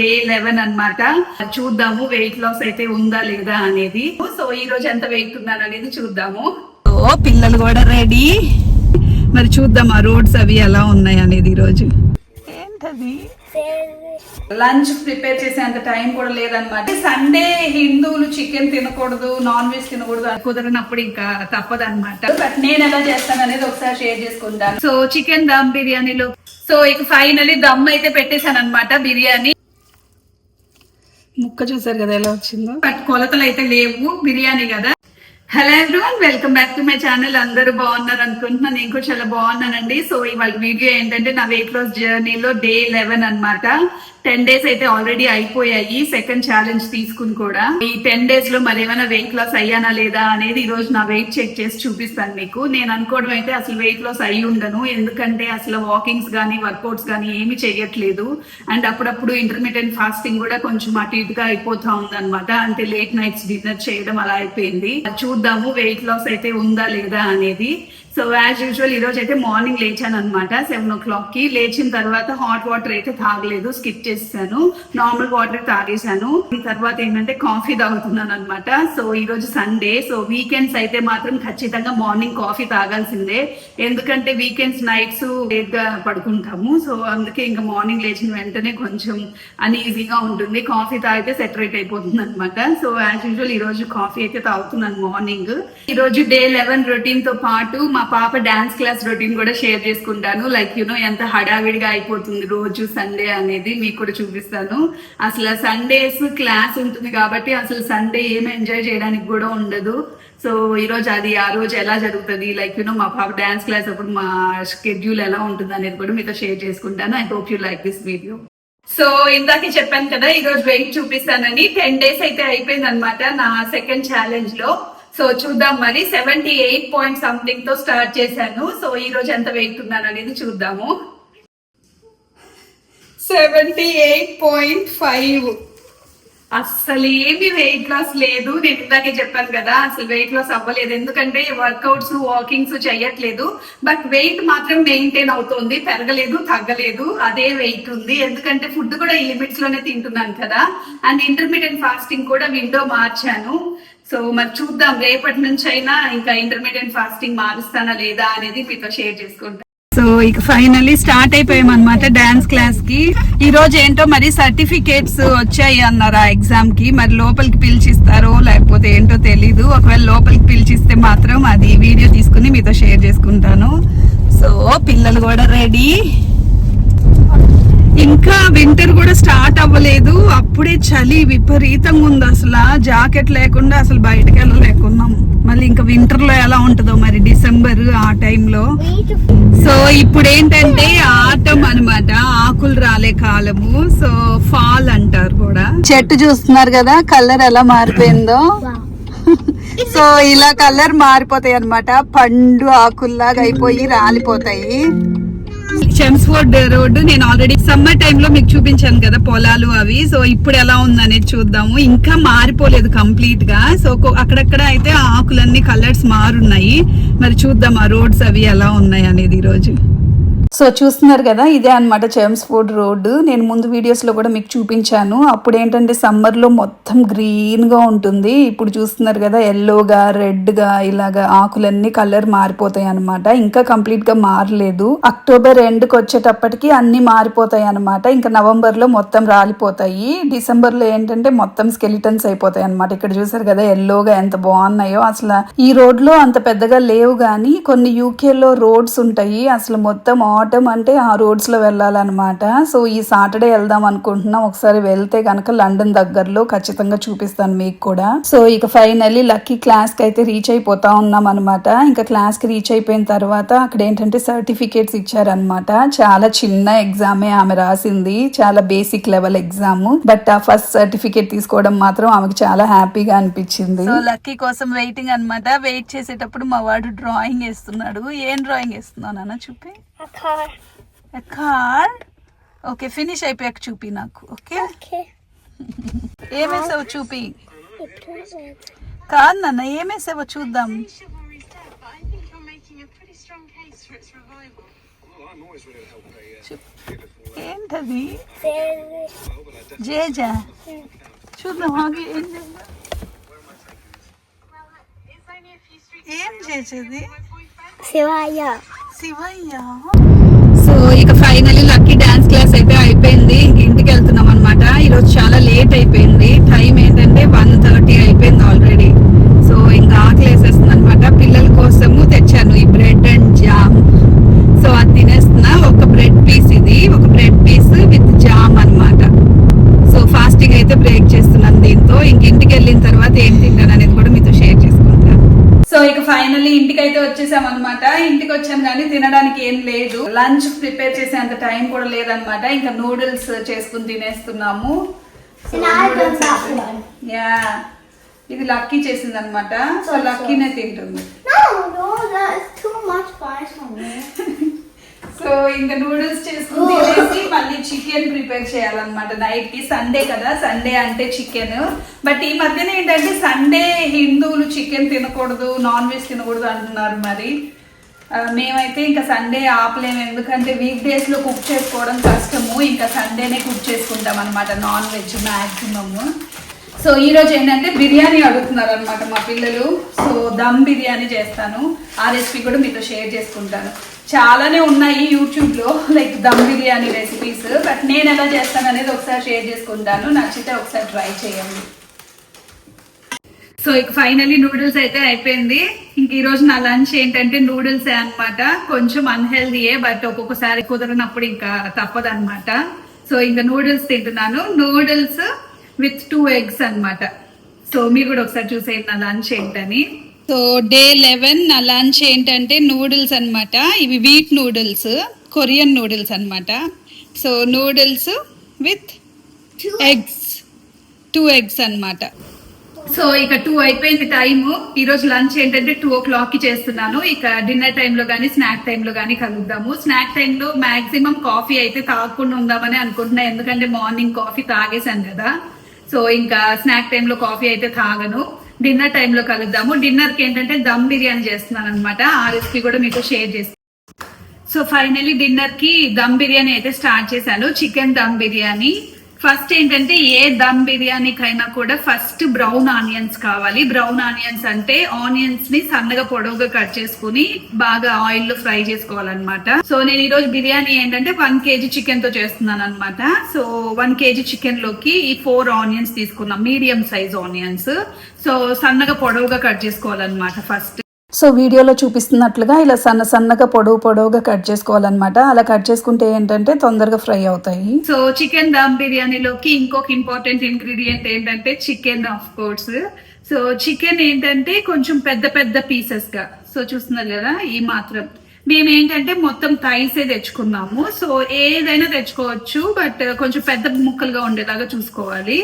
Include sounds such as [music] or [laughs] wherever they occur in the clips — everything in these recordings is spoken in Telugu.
డే లెవెన్ అన్నమాట. చూద్దాము వెయిట్ లాస్ అయితే ఉందా లేదా అనేది. సో ఈ రోజు ఎంత వెయిట్ ఉన్నాను అనేది చూద్దాము. ఓ పిల్లలు కూడా రెడీ మరి చూద్దాం ఆ రోడ్స్ అవి ఎలా ఉన్నాయి అనేది ఈ రోజు. ఏంటది? లంచ్ ప్రిపేర్ చేసే అంత టైం కూడా లేదనమాట సండే హిందువులు చికెన్ తినకూడదు నాన్ వెజ్ తినకూడదు కుదరనప్పుడు ఇంకా తప్పదు అనమాట బట్ నేను ఎలా చేస్తాను అనేది ఒకసారి షేర్ చేసుకుంటాను. సో చికెన్ దమ్ బిర్యానీలో. సో ఇక ఫైనలీ దమ్ అయితే పెట్టేశాను అనమాట బిర్యానీ. ముక్క చూసారు కదా ఎలా వచ్చిందో? బట్ కొలతలు అయితే లేవు బిర్యానీ కదా. Hello everyone welcome back to my channel అందరూ బాగున్నారు అనుకుంటున్నాను. నేను కూడా చాలా బాగున్నానండి. సో ఇవాళ వీడియో ఏంటంటే నా వెయిట్ లాస్ జర్నీలో డే లెవెన్ అన్నమాట. టెన్ డేస్ అయితే ఆల్రెడీ అయిపోయాయి సెకండ్ ఛాలెంజ్ తీసుకుని కూడా. ఈ టెన్ డేస్లో మరి ఏమైనా వెయిట్ లాస్ అయ్యానా లేదా అనేది ఈ రోజు నా వెయిట్ చెక్ చేసి చూపిస్తాను మీకు. నేను అనుకోవడం అయితే అసలు వెయిట్ లాస్ అయి ఉండను. ఎందుకంటే అసలు వాకింగ్స్ కానీ వర్కౌట్స్ కానీ ఏమి చేయట్లేదు అండ్ అప్పుడప్పుడు ఇంటర్మీడియట్ ఫాస్టింగ్ కూడా కొంచెం అటు ఇటుగా అయిపోతా ఉందన్నమాట. అంటే లేట్ నైట్స్ డిన్నర్ చేయడం అలా అయిపోయింది. చూద్దాము వెయిట్ లాస్ అయితే ఉందా లేదా అనేది. సో యాజ్ యూజువల్ ఈ రోజు అయితే మార్నింగ్ లేచాను అనమాట సెవెన్ ఓ క్లాక్కి లేచిన తర్వాత హాట్ వాటర్ అయితే తాగలేదు స్కిప్ చేసాను నార్మల్ వాటర్ తాగేశాను. ఈ తర్వాత ఏంటంటే కాఫీ తాగుతున్నాను అనమాట సో ఈ రోజు సండే సో వీకెండ్స్ అయితే మాత్రం ఖచ్చితంగా మార్నింగ్ కాఫీ తాగాల్సిందే. ఎందుకంటే వీకెండ్స్ నైట్స్ లేట్గా పడుకుంటాము. సో అందుకే ఇంకా మార్నింగ్ లేచిన వెంటనే కొంచెం అన్ఈజీగా ఉంటుంది. కాఫీ తాగితే సెటరేట్ అయిపోతుంది అనమాట సో యాజ్ యూజువల్ ఈ రోజు కాఫీ అయితే తాగుతున్నాను మార్నింగ్ ఈ రోజు డే లెవెన్ రొటీన్తో పాటు మా పాప డాన్స్ క్లాస్ రొటీన్ కూడా షేర్ చేసుకుంటాను. లైక్ యూనో ఎంత హడావిడిగా అయిపోతుంది రోజు సండే అనేది మీకు కూడా చూపిస్తాను. అసలు సండేస్ క్లాస్ ఉంటుంది కాబట్టి అసలు సండే ఏం ఎంజాయ్ చేయడానికి కూడా ఉండదు. సో ఈ రోజు అది ఆ రోజు ఎలా జరుగుతుంది? లైక్ యూనో మా పాప డాన్స్ క్లాస్ అప్పుడు మా షెడ్యూల్ ఎలా ఉంటుంది అనేది కూడా మీతో షేర్ చేసుకుంటాను. I hope you like this video so ఇందాక చెప్పాను కదా ఈ రోజు వెయిట్ చూపిస్తానని. టెన్ డేస్ అయితే అయిపోయింది అనమాట నా సెకండ్ ఛాలెంజ్లో. సో చూద్దాం మరి సెవెంటీ ఎయిట్ పాయింట్ సంథింగ్తో స్టార్ట్ చేశాను. సో ఈ రోజు ఎంత వెయిట్ ఉన్నాను అనేది చూద్దాము. Seventy eight point five. అస్సలు ఏమి వెయిట్ లాస్ లేదు. నేను ఇందాకే చెప్పాను కదా అసలు వెయిట్ లాస్ అవ్వలేదు. ఎందుకంటే వర్కౌట్స్ వాకింగ్స్ చేయట్లేదు బట్ వెయిట్ మాత్రం మెయింటైన్ అవుతుంది. పెరగలేదు తగ్గలేదు. అదే వెయిట్ ఉంది. ఎందుకంటే ఫుడ్ కూడా ఈ లిమిట్స్లోనే తింటున్నాను కదా. అండ్ ఇంటర్మీడియట్ ఫాస్టింగ్ కూడా విండో మార్చాను. సో మరి చూద్దాం రేపటి నుంచి అయినా ఇంకా ఇంటర్మీడియట్ ఫాస్టింగ్ మారుస్తానా లేదా అనేది మీతో షేర్ చేసుకుంటాను సో ఇక ఫైనల్లీ స్టార్ట్ అయిపోయాం అనమాట డాన్స్ క్లాస్కి. ఈ రోజు ఏంటో మరి సర్టిఫికేట్స్ వచ్చాయి అన్నారు ఆ ఎగ్జామ్కి. మరి లోపలికి పిలిచిస్తారో లేకపోతే ఏంటో తెలీదు. ఒకవేళ లోపలికి పిలిచిస్తే మాత్రం అది వీడియో తీసుకుని మీతో షేర్ చేసుకుంటాను. సో పిల్లలు కూడా రెడీ ఇంకా వింటర్ కూడా స్టార్ట్ అవ్వలేదు. అప్పుడే చలి విపరీతంగా ఉంది. అసలు జాకెట్ లేకుండా అసలు బయటకు వెళ్ళలేకున్నాం. మళ్ళీ ఇంకా వింటర్లో ఎలా ఉంటుందో మరి డిసెంబర్ ఆ టైంలో సో ఇప్పుడు ఏంటంటే ఆటం అన్నమాట. ఆకులు రాలే కాలము. సో ఫాల్ అంటారు కూడా. చెట్టు చూస్తున్నారు కదా కలర్ ఎలా మారిపోయిందో. [laughs] సో ఇలా కలర్ మారిపోతాయి అన్నమాట. పండు ఆకుల్లాగా అయిపోయి రాలిపోతాయి. చెమ్స్ఫోర్డ్ రోడ్డు నేను ఆల్రెడీ సమ్మర్ టైంలో మీకు చూపించాను కదా పొలాలు అవి. సో ఇప్పుడు ఎలా ఉందనేది చూద్దాము. ఇంకా మారిపోలేదు కంప్లీట్గా సో అక్కడక్కడ అయితే ఆకులన్నీ కలర్స్ మారున్నాయి. మరి చూద్దాం ఆ రోడ్స్ అవి ఎలా ఉన్నాయి అనేది ఈ రోజు సో చూస్తున్నారు కదా ఇదే అనమాట ఫోర్డ్ రోడ్డు నేను ముందు వీడియోస్లో కూడా మీకు చూపించాను. అప్పుడు ఏంటంటే సమ్మర్లో మొత్తం గ్రీన్గా ఉంటుంది. ఇప్పుడు చూస్తున్నారు కదా ఎల్లోగా రెడ్గా ఇలాగా ఆకులన్నీ కలర్ మారిపోతాయి అనమాట ఇంకా కంప్లీట్గా మారలేదు. అక్టోబర్ ఎండ్కి వచ్చేటప్పటికి అన్ని మారిపోతాయి అనమాట ఇంకా నవంబర్లో మొత్తం రాలిపోతాయి. డిసెంబర్లో ఏంటంటే మొత్తం స్కెలిటన్స్ అయిపోతాయి అనమాట ఇక్కడ చూసారు కదా ఎల్లోగా ఎంత బాగున్నాయో. అసలు ఈ రోడ్లో అంత పెద్దగా లేవు కానీ కొన్ని యూకే లో రోడ్స్ ఉంటాయి. అసలు మొత్తం ఆటం అంటే ఆ రోడ్స్లో వెళ్ళాలన్నమాట. సో ఈ సాటర్డే వెళ్దాం అనుకుంటున్నాం. ఒకసారి వెళ్తే కనుక లండన్ దగ్గరలో ఖచ్చితంగా చూపిస్తాను మీకు కూడా. సో ఇక ఫైనల్లీ లక్కీ క్లాస్కి అయితే రీచ్ అయిపోతా ఉన్నాం అనమాట ఇంకా క్లాస్కి రీచ్ అయిపోయిన తర్వాత అక్కడ ఏంటంటే సర్టిఫికేట్స్ ఇచ్చారనమాట చాలా చిన్న ఎగ్జామే ఆమె రాసింది. చాలా బేసిక్ లెవెల్ ఎగ్జామ్. బట్ ఆ ఫస్ట్ సర్టిఫికేట్ తీసుకోవడం మాత్రం ఆమెకి చాలా హ్యాపీగా అనిపించింది. సో లక్కీ కోసం వెయిటింగ్ అన్నమాట. వెయిట్ చేసేటప్పుడు మా వాడు డ్రాయింగ్ వేస్తున్నాడు. ఏం డ్రాయింగ్ వేస్తున్నావు చూపి. A car. Car okay finish అయిపోయాక చూపి నాకు ఓకే Okay. [laughs] ఏమేసావు చూపి A present. కాదు నాన్న ఏమేసావో చూద్దాం chivalry's dead, but I think you're making a pretty strong case for its revival. ఏంటది Very జేజా చూద్దాం ఆగి ఏం చేద్దాం ఏం చేసేది Sivaya. Shivayya? So ఇక ఫైనలీ లక్కీ డాన్స్ క్లాస్ అయితే అయిపోయింది. ఇంటికి వెళ్తున్నాం అనమాట ఈరోజు చాలా లేట్ అయిపోయింది. టైం ఏంటంటే వన్ థర్టీ అయిపోయింది ఆల్రెడీ సో ఇంకా ఆకలి వేసేస్తుంది అనమాట పిల్లల కోసము తెచ్చాను ఈ బ్రెడ్ అండ్ జామ్ సో అది తినేస్తున్నా ఒక బ్రెడ్ పీస్ ఇది ఒక బ్రెడ్ పీస్ విత్ జామ్ అన్నమాట సో ఫాస్టింగ్ అయితే బ్రేక్ చేస్తున్నాను దీంతో ఇంక ఇంటికి వెళ్ళిన తర్వాత ఏం తింటాను అనేది కూడా మీతో షేర్ చేసుకుంటాను సో ఇక ఫైనల్లీ ఇంటికి అయితే వచ్చేసాం అనమాట ఇంటికి వచ్చాను కానీ తినడానికి ఏం లేదు. లంచ్ ప్రిపేర్ చేసే అంత టైం కూడా లేదనమాట ఇంకా నూడిల్స్ చేసుకుని తినేస్తున్నాము. యా. ఇది లక్కీ చేసింది అనమాట సో లక్కీనే తింటుంది. [laughs] సో ఇంకా నూడిల్స్ చేసుకుని తినేసి మళ్ళీ చికెన్ ప్రిపేర్ చేయాలన్నమాట. నైట్కి సండే కదా. సండే అంటే చికెన్ బట్ ఈ మధ్యన ఏంటంటే సండే హిందువులు చికెన్ తినకూడదు నాన్ వెజ్ తినకూడదు అంటున్నారు మరి. మేమైతే ఇంకా సండే ఆపలేము. ఎందుకంటే వీక్ డేస్లో కుక్ చేసుకోవడం కష్టము. ఇంకా సండేనే కుక్ చేసుకుంటాం అనమాట నాన్ వెజ్ మ్యాక్సిమమ్ సో ఈ రోజు ఏంటంటే బిర్యానీ అడుగుతున్నారు అనమాట మా పిల్లలు. సో దమ్ బిర్యానీ చేస్తాను. ఆ రెసిపీ కూడా మీతో షేర్ చేసుకుంటాను. చాలానే ఉన్నాయి యూట్యూబ్లో like dum biryani recipes but నేను ఎలా చేస్తాను అనేది ఒకసారి షేర్ చేసుకుంటాను. నచ్చితే ఒకసారి ట్రై చేయండి. సో ఇక ఫైనలీ నూడిల్స్ అయితే అయిపోయింది. ఇంక ఈ రోజు నా లంచ్ ఏంటంటే నూడిల్స్ అనమాట కొంచెం అన్హెల్దీయే బట్ ఒక్కొక్కసారి కుదరనప్పుడు ఇంకా తప్పదన్నమాట. సో ఇంకా నూడిల్స్ తింటున్నాను. నూడిల్స్ విత్ టూ ఎగ్స్ అన్నమాట. సో మీరు కూడా ఒకసారి చూసేయండి నా లంచ్ ఏంటని. సో డే లెవెన్ నా లంచ్ ఏంటంటే నూడిల్స్ అన్నమాట. ఇవి వీట్ నూడిల్స్ కొరియన్ నూడిల్స్ అన్నమాట. So noodles with eggs two eggs అన్నమాట. సో ఇక టూ అయిపోయింది టైము. ఈ రోజు లంచ్ ఏంటంటే టూ ఓ క్లాక్కి చేస్తున్నాను. ఇక డిన్నర్ టైంలో కానీ స్నాక్ టైంలో కానీ కలుద్దాము. స్నాక్ టైంలో మాక్సిమం కాఫీ అయితే తాగకుండా ఉందామని అనుకుంటున్నా. ఎందుకంటే మార్నింగ్ కాఫీ తాగేశాను కదా. సో ఇంకా స్నాక్ టైంలో కాఫీ అయితే తాగను. డిన్నర్ టైంలో కలుద్దాము. డిన్నర్కి ఏంటంటే దమ్ బిర్యానీ చేస్తున్నాను అనమాట ఆ రెసిపీ కూడా మీతో షేర్ చేస్తాను సో ఫైనలీ డిన్నర్కి దమ్ బిర్యానీ అయితే స్టార్ట్ చేశాను. చికెన్ దమ్ బిర్యానీ. ఫస్ట్ ఏంటంటే ఏ దమ్ బిర్యానీకైనా కూడా ఫస్ట్ బ్రౌన్ ఆనియన్స్ కావాలి. బ్రౌన్ ఆనియన్స్ అంటే ఆనియన్స్ని సన్నగా పొడవుగా కట్ చేసుకుని బాగా ఆయిల్లో ఫ్రై చేసుకోవాలన్నమాట. సో నేను ఈ రోజు బిర్యానీ ఏంటంటే వన్ కేజీ చికెన్తో చేస్తున్నాను అనమాట సో వన్ కేజీ చికెన్లోకి ఈ ఫోర్ ఆనియన్స్ తీసుకున్నాం. మీడియం సైజ్ ఆనియన్స్ సో సన్నగా పొడవుగా కట్ చేసుకోవాలన్నమాట ఫస్ట్ సో వీడియోలో చూపిస్తున్నట్లుగా ఇలా సన్న సన్నగా పొడవు పొడవుగా కట్ చేసుకోవాలన్నమాట. అలా కట్ చేసుకుంటే ఏంటంటే తొందరగా ఫ్రై అవుతాయి. సో చికెన్ దమ్ బిర్యానీలోకి ఇంకొక ఇంపార్టెంట్ ఇంగ్రీడియంట్ ఏంటంటే chicken of course. So chicken ఏంటంటే కొంచెం పెద్ద పెద్ద పీసెస్గా. సో చూస్తున్నారు కదా ఈ మాత్రం. మేము ఏంటంటే మొత్తం థైసే తెచ్చుకున్నాము. సో ఏదైనా తెచ్చుకోవచ్చు బట్ కొంచెం పెద్ద ముక్కలుగా ఉండేలాగా చూసుకోవాలి.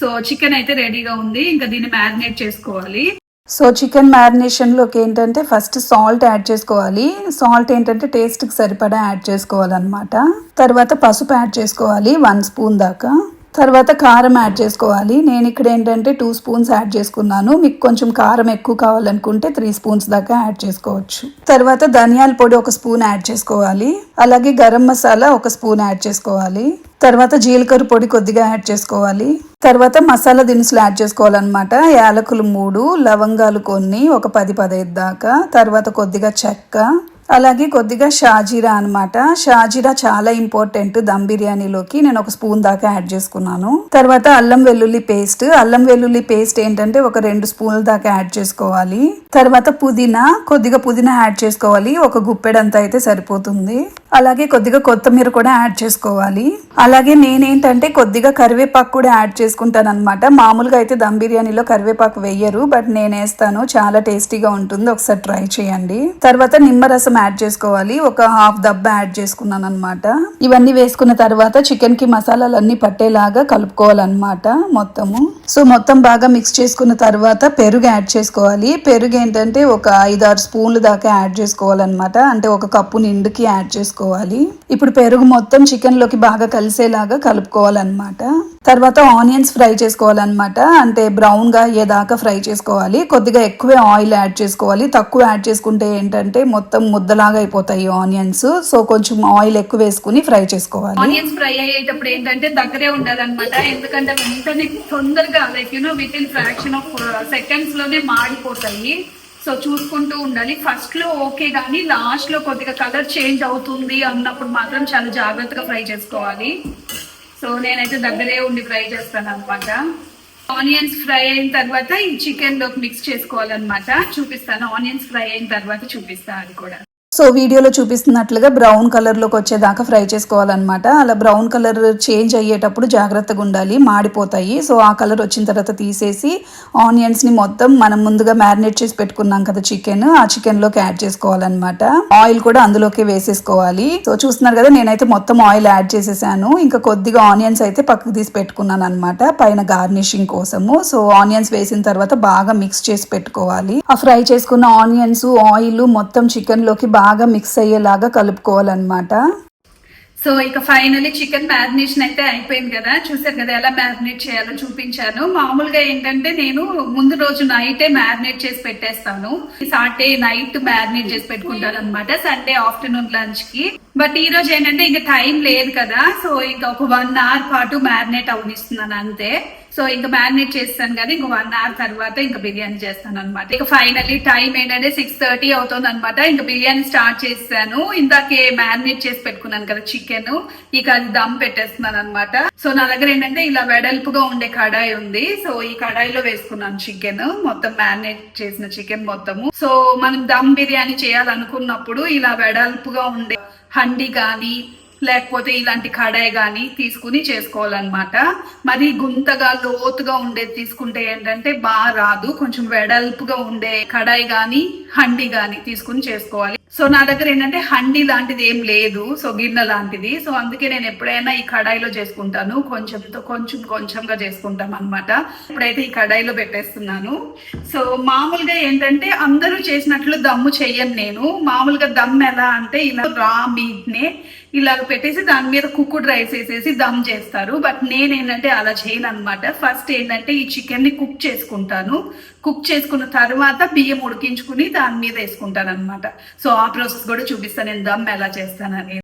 సో చికెన్ అయితే రెడీగా ఉంది. ఇంకా దీన్ని మ్యారినేట్ చేసుకోవాలి. సో చికెన్ మ్యారినేషన్లోకి ఏంటంటే ఫస్ట్ సాల్ట్ యాడ్ చేసుకోవాలి. సాల్ట్ ఏంటంటే టేస్ట్కి సరిపడా యాడ్ చేసుకోవాలన్నమాట. తర్వాత పసుపు యాడ్ చేసుకోవాలి వన్ స్పూన్ దాకా. తర్వాత కారం యాడ్ చేసుకోవాలి. నేను ఇక్కడ ఏంటంటే టూ స్పూన్స్ యాడ్ చేసుకున్నాను. మీకు కొంచెం కారం ఎక్కువ కావాలనుకుంటే త్రీ స్పూన్స్ దాకా యాడ్ చేసుకోవచ్చు. తర్వాత ధనియాల పొడి ఒక స్పూన్ యాడ్ చేసుకోవాలి. అలాగే గరం మసాలా ఒక స్పూన్ యాడ్ చేసుకోవాలి. తర్వాత జీలకర్ర పొడి కొద్దిగా యాడ్ చేసుకోవాలి. తర్వాత మసాలా దినుసులు యాడ్ చేసుకోవాలన్నమాట. యాలకులు మూడు లవంగాలు కొన్ని ఒక పది పదహైదు దాకా. తర్వాత కొద్దిగా చెక్క అలాగే కొద్దిగా షాజీరా అనమాట షాజీరా చాలా ఇంపార్టెంట్ దమ్ బిర్యానీలోకి. నేను ఒక స్పూన్ దాకా యాడ్ చేసుకున్నాను. తర్వాత అల్లం వెల్లుల్లి పేస్ట్. అల్లం వెల్లుల్లి పేస్ట్ ఏంటంటే ఒక రెండు స్పూన్ల దాకా యాడ్ చేసుకోవాలి. తర్వాత పుదీనా కొద్దిగా పుదీనా యాడ్ చేసుకోవాలి. ఒక గుప్పెడంతా అయితే సరిపోతుంది. అలాగే కొద్దిగా కొత్తిమీర కూడా యాడ్ చేసుకోవాలి. అలాగే నేనేంటంటే కొద్దిగా కరివేపాకు కూడా యాడ్ చేసుకుంటాను అనమాట మామూలుగా అయితే దమ్ బిర్యానీలో కరివేపాకు వేయరు బట్ నేనేస్తాను. చాలా టేస్టీగా ఉంటుంది. ఒకసారి ట్రై చేయండి. తర్వాత నిమ్మరసం యాడ్ చేసుకోవాలి. ఒక హాఫ్ దబ్బ యాడ్ చేసుకున్నాను అనమాట ఇవన్నీ వేసుకున్న తర్వాత చికెన్కి మసాలాలన్నీ పట్టేలాగా కలుపుకోవాలన్నమాట మొత్తము. సో మొత్తం బాగా మిక్స్ చేసుకున్న తర్వాత పెరుగు యాడ్ చేసుకోవాలి. పెరుగు ఏంటంటే ఒక ఐదు ఆరు స్పూన్లు దాకా యాడ్ చేసుకోవాలన్నమాట. అంటే ఒక కప్పు నిండుకి యాడ్ చేసుకోవాలి. ఇప్పుడు పెరుగు మొత్తం చికెన్లోకి బాగా కలిసేలాగా కలుపుకోవాలన్నమాట. తర్వాత ఆనియన్స్ ఫ్రై చేసుకోవాలన్నమాట. అంటే బ్రౌన్గా అయ్యేదాకా ఫ్రై చేసుకోవాలి. కొద్దిగా ఎక్కువే ఆయిల్ యాడ్ చేసుకోవాలి. తక్కువ యాడ్ చేసుకుంటే ఏంటంటే మొత్తం ముద్దలాగా అయిపోతాయి ఆనియన్స్. సో కొంచెం ఆయిల్ ఎక్కువ వేసుకుని ఫ్రై చేసుకోవాలి. ఆనియన్స్ ఫ్రై అయ్యేటప్పుడు ఏంటంటే దగ్గరే ఉండాలన్నమాట ఎందుకంటే వెంటనే తొందరగా like you know with in fraction of సెకండ్స్లోనే మాడిపోతాయి. సో చూసుకుంటూ ఉండాలి. ఫస్ట్లో ఓకే కానీ లాస్ట్లో కొద్దిగా కలర్ చేంజ్ అవుతుంది అన్నప్పుడు మాత్రం చాలా జాగ్రత్తగా ఫ్రై చేసుకోవాలి. సో నేనైతే దగ్గరే ఉండి ఫ్రై చేస్తాను అనమాట ఆనియన్స్ ఫ్రై అయిన తర్వాత ఈ చికెన్లోకి మిక్స్ చేసుకోవాలన్నమాట. చూపిస్తాను. ఆనియన్స్ ఫ్రై అయిన తర్వాత చూపిస్తాను అది కూడా. సో వీడియోలో చూపిస్తున్నట్లుగా బ్రౌన్ కలర్లోకి వచ్చేదాకా ఫ్రై చేసుకోవాలన్నమాట. అలా బ్రౌన్ కలర్ చేంజ్ అయ్యేటప్పుడు జాగ్రత్తగా ఉండాలి మాడిపోతాయి. సో ఆ కలర్ వచ్చిన తర్వాత తీసేసి ఆనియన్స్ని మొత్తం మనం ముందుగా మ్యారినేట్ చేసి పెట్టుకున్నాం కదా చికెన్ ఆ చికెన్లోకి యాడ్ చేసుకోవాలన్నమాట. ఆయిల్ కూడా అందులోకి వేసేసుకోవాలి. సో చూస్తున్నారు కదా నేనైతే మొత్తం ఆయిల్ యాడ్ చేసేసాను. ఇంకా కొద్దిగా ఆనియన్స్ అయితే పక్కకు తీసి పెట్టుకున్నాను అనమాట పైన గార్నిషింగ్ కోసము. సో ఆనియన్స్ వేసిన తర్వాత బాగా మిక్స్ చేసి పెట్టుకోవాలి. ఆ ఫ్రై చేసుకున్న ఆనియన్స్ ఆయిల్ మొత్తం చికెన్లోకి బాగా మిక్స్ అయ్యేలాగా కలుపుకోవాలన్నమాట. సో ఇక ఫైనలీ చికెన్ మ్యారినేషన్ అయితే అయిపోయింది కదా. చూసారు కదా ఎలా మ్యారినేట్ చేయాలో చూపించాను. మామూలుగా ఏంటంటే నేను ముందు రోజు నైటే మ్యారినేట్ చేసి పెట్టేస్తాను. సాటర్డే నైట్ మ్యారినేట్ చేసి పెట్టుకుంటాను అనమాట సండే ఆఫ్టర్నూన్ లంచ్కి బట్ ఈ రోజు ఏంటంటే ఇంకా టైం లేదు కదా. సో ఇంకా ఒక వన్ అవర్ పాటు మ్యారినేట్ అవనిస్తున్నాను అంతే. సో ఇంకా మ్యారినేట్ చేస్తాను కదా ఇంక వన్ అవర్ తర్వాత ఇంకా బిర్యానీ చేస్తాను అనమాట ఇక ఫైనల్లీ టైం ఏంటంటే సిక్స్ థర్టీ అవుతుంది అనమాట ఇంకా బిర్యానీ స్టార్ట్ చేస్తాను. ఇందాకే మ్యారినేట్ చేసి పెట్టుకున్నాను కదా చికెన్. ఇక అది దమ్ పెట్టేస్తున్నాను అనమాట సో నా దగ్గర ఏంటంటే ఇలా వెడల్పుగా ఉండే కడాయి ఉంది. సో ఈ కడాయిలో వేసుకున్నాను చికెన్. మొత్తం మ్యారినేట్ చేసిన చికెన్ మొత్తము. సో మనం దమ్ బిర్యానీ చేయాలనుకున్నప్పుడు ఇలా వెడల్పుగా ఉండే హండి కానీ లేకపోతే ఇలాంటి కడాయి కానీ తీసుకుని చేసుకోవాలన్నమాట. మరి గుంతగా లోతుగా ఉండేది తీసుకుంటే ఏంటంటే బాగా రాదు. కొంచెం వెడల్పుగా ఉండే కడాయి కానీ హండి కానీ తీసుకుని చేసుకోవాలి. సో నా దగ్గర ఏంటంటే హండి లాంటిది ఏం లేదు. సో గిన్నె లాంటిది. సో అందుకే నేను ఎప్పుడైనా ఈ కడాయిలో చేసుకుంటాను. కొంచెంతో కొంచెం కొంచెంగా చేసుకుంటాం అనమాట ఇప్పుడైతే ఈ కడాయిలో పెట్టేస్తున్నాను. సో మామూలుగా ఏంటంటే అందరూ చేసినట్లు దమ్ము చెయ్యను నేను. మామూలుగా దమ్ ఎలా అంటే ఇలా రా మీట్ నే పెట్టేసి దాని మీద కుక్కుడ్ రైస్ వేసేసి దమ్ చేస్తారు. బట్ నేను ఏంటంటే అలా చేయను అనమాట ఫస్ట్ ఏంటంటే ఈ చికెన్ని కుక్ చేసుకుంటాను. కుక్ చేసుకున్న తర్వాత బియ్యం ఉడికించుకుని దాని మీద వేసుకుంటాను అనమాట సో ఆ ప్రాసెస్ కూడా చూపిస్తాను నేను దమ్ ఎలా చేస్తానని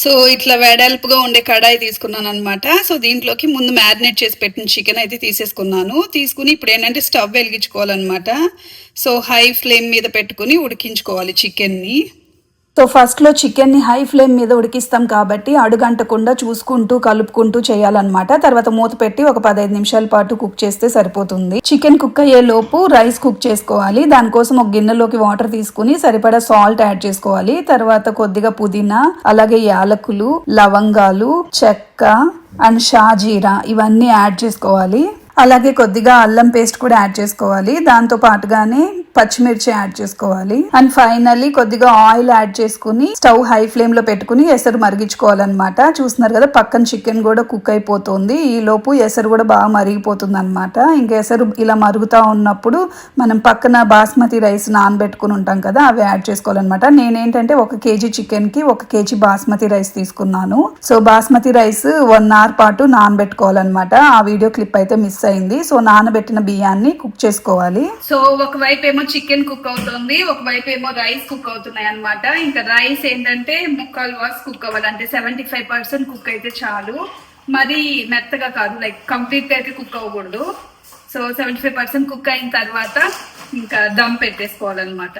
సో ఇట్లా వెడల్పుగా ఉండే కడాయి తీసుకున్నాను అనమాట సో దీంట్లోకి ముందు మ్యారినేట్ చేసి పెట్టిన చికెన్ అయితే తీసేసుకున్నాను. తీసుకుని ఇప్పుడు ఏంటంటే స్టవ్ వెలిగించుకోవాలన్నమాట. సో హై ఫ్లేమ్ మీద పెట్టుకుని ఉడికించుకోవాలి చికెన్ని. సో ఫస్ట్లో చికెన్ని హై ఫ్లేమ్ మీద ఉడికిస్తాం కాబట్టి అడుగంటకుండా చూసుకుంటూ కలుపుకుంటూ చేయాలన్నమాట. తర్వాత మూత పెట్టి ఒక పదహైదు నిమిషాల పాటు కుక్ చేస్తే సరిపోతుంది. చికెన్ కుక్ అయ్యే లోపు రైస్ కుక్ చేసుకోవాలి. దానికోసం ఒక గిన్నెలోకి వాటర్ తీసుకుని సరిపడా సాల్ట్ యాడ్ చేసుకోవాలి. తర్వాత కొద్దిగా పుదీనా అలాగే యాలకులు లవంగాలు చెక్క అండ్ షాజీరా ఇవన్నీ యాడ్ చేసుకోవాలి. అలాగే కొద్దిగా అల్లం పేస్ట్ కూడా యాడ్ చేసుకోవాలి. దాంతో పాటుగానే పచ్చిమిర్చి యాడ్ చేసుకోవాలి. అండ్ ఫైనల్లీ కొద్దిగా ఆయిల్ యాడ్ చేసుకుని స్టవ్ హై ఫ్లేమ్లో పెట్టుకుని ఎసరు మరిగించుకోవాలన్నమాట. చూస్తున్నారు కదా పక్కన చికెన్ కూడా కుక్ అయిపోతుంది. ఈ లోపు ఎసరు కూడా బాగా మరిగిపోతుంది అనమాట ఇంకా ఎసరు ఇలా మరుగుతా ఉన్నప్పుడు మనం పక్కన బాస్మతి రైస్ నానబెట్టుకుని ఉంటాం కదా అవి యాడ్ చేసుకోవాలన్నమాట. నేనేంటంటే ఒక కేజీ చికెన్కి ఒక కేజీ బాస్మతి రైస్ తీసుకున్నాను. So basmati rice one hour పాటు నానబెట్టుకోవాలన్నమాట. ఆ వీడియో క్లిప్ అయితే మిస్ అయింది. సో నానబెట్టిన బియ్యాన్ని కుక్ చేసుకోవాలి. సో ఒకవైపు ఏమో చికెన్ కుక్ అవుతుంది ఒకవైపు ఏమో రైస్ కుక్ అవుతున్నాయి అనమాట ఇంకా రైస్ ఏంటంటే ముక్కాలు వాస్ కుక్ అవ్వాలి అంటే సెవెంటీ ఫైవ్ పర్సెంట్ కుక్ అయితే చాలు. మరి మెత్తగా కాదు లైక్ కంప్లీట్ అయితే కుక్ అవ్వకూడదు. So seventy five percent cook అయిన తర్వాత ఇంకా దమ్ పెట్టేసుకోవాలన్నమాట.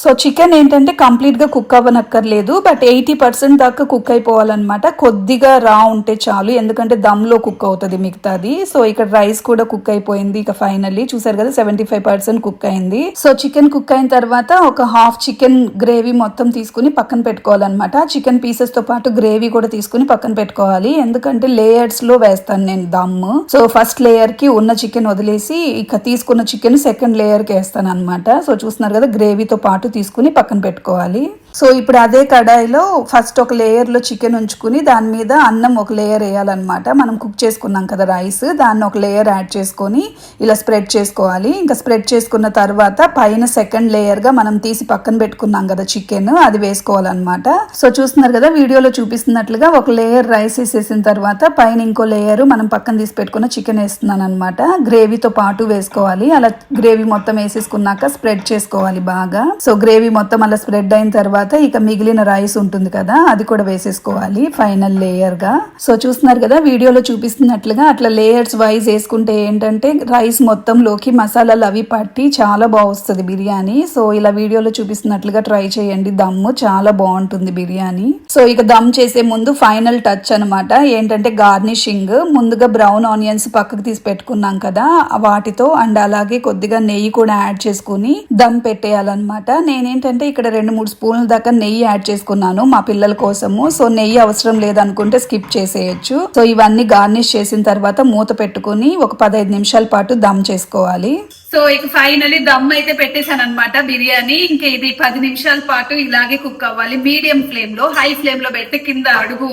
సో చికెన్ ఏంటంటే కంప్లీట్గా కుక్ అవ్వనక్కర్లేదు బట్ ఎయిటీ పర్సెంట్ దాకా కుక్ అయిపోవాలన్నమాట. కొద్దిగా రా ఉంటే చాలు ఎందుకంటే దమ్లో కుక్ అవుతుంది మిగతాది. సో ఇక్కడ రైస్ కూడా కుక్ అయిపోయింది ఇక ఫైనల్లీ. చూసారు కదా సెవెంటీ ఫైవ్ పర్సెంట్ కుక్ అయింది. సో చికెన్ కుక్ అయిన తర్వాత ఒక హాఫ్ చికెన్ గ్రేవీ మొత్తం తీసుకుని పక్కన పెట్టుకోవాలన్నమాట. చికెన్ పీసెస్తో పాటు గ్రేవీ కూడా తీసుకుని పక్కన పెట్టుకోవాలి. ఎందుకంటే లేయర్స్లో వేస్తాను నేను దమ్ సో ఫస్ట్ లేయర్కి ఉన్న చికెన్ వదిలేసి ఇక తీసుకున్న చికెన్ సెకండ్ లేయర్కి వేస్తాను అనమాట సో చూస్తున్నారు కదా గ్రేవీతో పాటు తీసుకుని పక్కన పెట్టుకోవాలి. సో ఇప్పుడు అదే కడాయిలో ఫస్ట్ ఒక లేయర్లో చికెన్ ఉంచుకుని దాని మీద అన్నం ఒక లేయర్ వేయాలన్నమాట. మనం కుక్ చేసుకున్నాం కదా రైస్ దాన్ని ఒక లేయర్ యాడ్ చేసుకొని ఇలా స్ప్రెడ్ చేసుకోవాలి. ఇంకా స్ప్రెడ్ చేసుకున్న తర్వాత పైన సెకండ్ లేయర్గా మనం తీసి పక్కన పెట్టుకున్నాం కదా చికెన్ అది వేసుకోవాలన్నమాట. సో చూస్తున్నారు కదా వీడియోలో చూపిస్తున్నట్లుగా ఒక లేయర్ రైస్ వేసేసిన తర్వాత పైన ఇంకో లేయర్ మనం పక్కన తీసి పెట్టుకున్న చికెన్ వేస్తున్నాను అనమాట గ్రేవీతో పాటు వేసుకోవాలి. అలా గ్రేవీ మొత్తం వేసేసుకున్నాక స్ప్రెడ్ చేసుకోవాలి బాగా. సో గ్రేవీ మొత్తం అలా స్ప్రెడ్ అయిన తర్వాత ఇక మిగిలిన రైస్ ఉంటుంది కదా అది కూడా వేసేసుకోవాలి ఫైనల్ లేయర్గా. సో చూస్తున్నారు కదా వీడియోలో చూపిస్తున్నట్లుగా అట్లా లేయర్స్ వైజ్ వేసుకుంటే ఏంటంటే రైస్ మొత్తంలోకి మసాలాలు అవి పట్టి చాలా బాగుస్తుంది బిర్యానీ. సో ఇలా వీడియోలో చూపిస్తున్నట్లుగా ట్రై చేయండి దమ్ము చాలా బాగుంటుంది బిర్యానీ. సో ఇక దమ్ చేసే ముందు ఫైనల్ టచ్ అనమాట ఏంటంటే గార్నిషింగ్ ముందుగా బ్రౌన్ ఆనియన్స్ పక్కకు తీసి పెట్టుకున్నాం కదా వాటితో అండ్ అలాగే కొద్దిగా నెయ్యి కూడా యాడ్ చేసుకుని దమ్ పెట్టేయాలన్నమాట. నేనేంటంటే ఇక్కడ రెండు మూడు స్పూన్ల దాకా నెయ్యి యాడ్ చేసుకున్నాను మా పిల్లల కోసము. సో నెయ్యి అవసరం లేదనుకుంటే స్కిప్ చేసేయచ్చు. సో ఇవన్నీ గార్నిష్ చేసిన తర్వాత మూత పెట్టుకుని ఒక పదహైదు నిమిషాల పాటు దమ్ చేసుకోవాలి. సో ఇక ఫైనలీ దమ్ అయితే పెట్టేశాను అనమాట బిర్యానీ. ఇంకా ఇది పది నిమిషాల పాటు ఇలాగే కుక్ అవ్వాలి. మీడియం ఫ్లేమ్లో హై ఫ్లేమ్లో పెడితే కింద అడుగు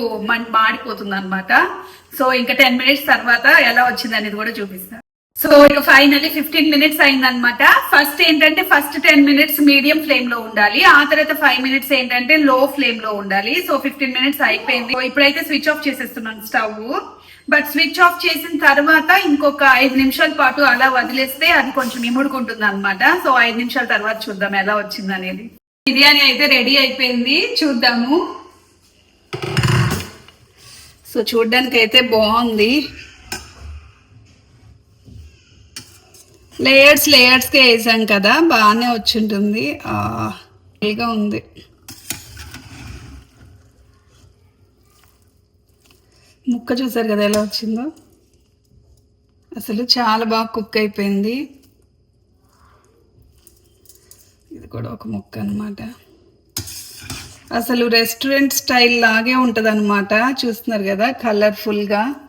మాడిపోతుంది అనమాట సో ఇంకా టెన్ మినిట్స్ తర్వాత ఎలా వచ్చింది అనేది కూడా చూపిస్తాను సో ఇక ఫైనలీ ఫిఫ్టీన్ మినిట్స్ అయిందనమాట ఫస్ట్ ఏంటంటే ఫస్ట్ టెన్ మినిట్స్ మీడియం ఫ్లేమ్లో ఉండాలి. ఆ తర్వాత ఫైవ్ మినిట్స్ ఏంటంటే లో ఫ్లేమ్లో ఉండాలి. సో ఫిఫ్టీన్ మినిట్స్ అయిపోయింది. సో ఇప్పుడైతే స్విచ్ ఆఫ్ చేసేస్తున్నాను స్టవ్ బట్ స్విచ్ ఆఫ్ చేసిన తర్వాత ఇంకొక ఐదు నిమిషాల పాటు అలా వదిలేస్తే అది కొంచెం ఇముడుకుంటుంది అనమాట సో ఐదు నిమిషాల తర్వాత చూద్దాం ఎలా వచ్చింది అనేది బిర్యానీ అయితే రెడీ అయిపోయింది. చూద్దాము. సో చూడ్డానికి అయితే బాగుంది. లేయర్స్ లేయర్స్కే వేసాం కదా బాగానే వచ్చింటుంది. ఇదిగా ఉంది. ముక్క చూసారు కదా ఎలా వచ్చిందో? అసలు చాలా బాగా కుక్ అయిపోయింది. ఇది కూడా ఒక ముక్క అన్నమాట. అసలు రెస్టారెంట్ స్టైల్ లాగే ఉంటుంది అనమాట చూస్తున్నారు కదా కలర్ఫుల్గా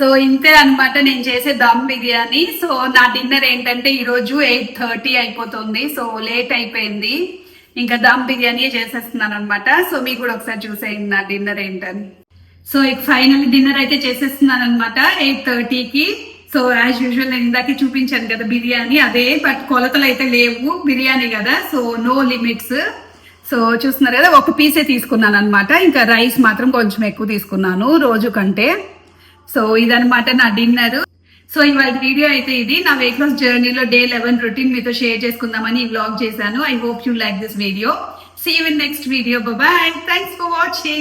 సో ఇంతే అన్నమాట నేను చేసే దమ్ బిర్యానీ. సో నా డిన్నర్ ఏంటంటే ఈరోజు ఎయిట్ థర్టీ అయిపోతుంది. సో లేట్ అయిపోయింది. ఇంకా దమ్ బిర్యానీ చేసేస్తున్నాను అనమాట సో మీకు కూడా ఒకసారి చూసేయండి నా డిన్నర్ ఏంటని. సో ఇక ఫైనల్ డిన్నర్ అయితే చేసేస్తున్నాను అనమాట ఎయిట్ థర్టీకి. సో యాజ్ యూజువల్ నేను ఇందాకే చూపించాను కదా బిర్యానీ. అదే బట్ కొలతలు అయితే లేవు. బిర్యానీ కదా సో నో లిమిట్స్. సో చూస్తున్నారు కదా ఒక పీసే తీసుకున్నాను అనమాట ఇంకా రైస్ మాత్రం కొంచెం ఎక్కువ తీసుకున్నాను రోజు కంటే. సో ఇదనమాట నా డిన్నర్. సో ఇవాళ వీడియో అయితే ఇది. నా వెయిట్ లాస్ జర్నీలో డే లెవెన్ రొటీన్ మీతో షేర్ చేసుకుందామని ఈ వ్లాగ్ చేశాను. I hope you like this video see you in next video bye thanks for watching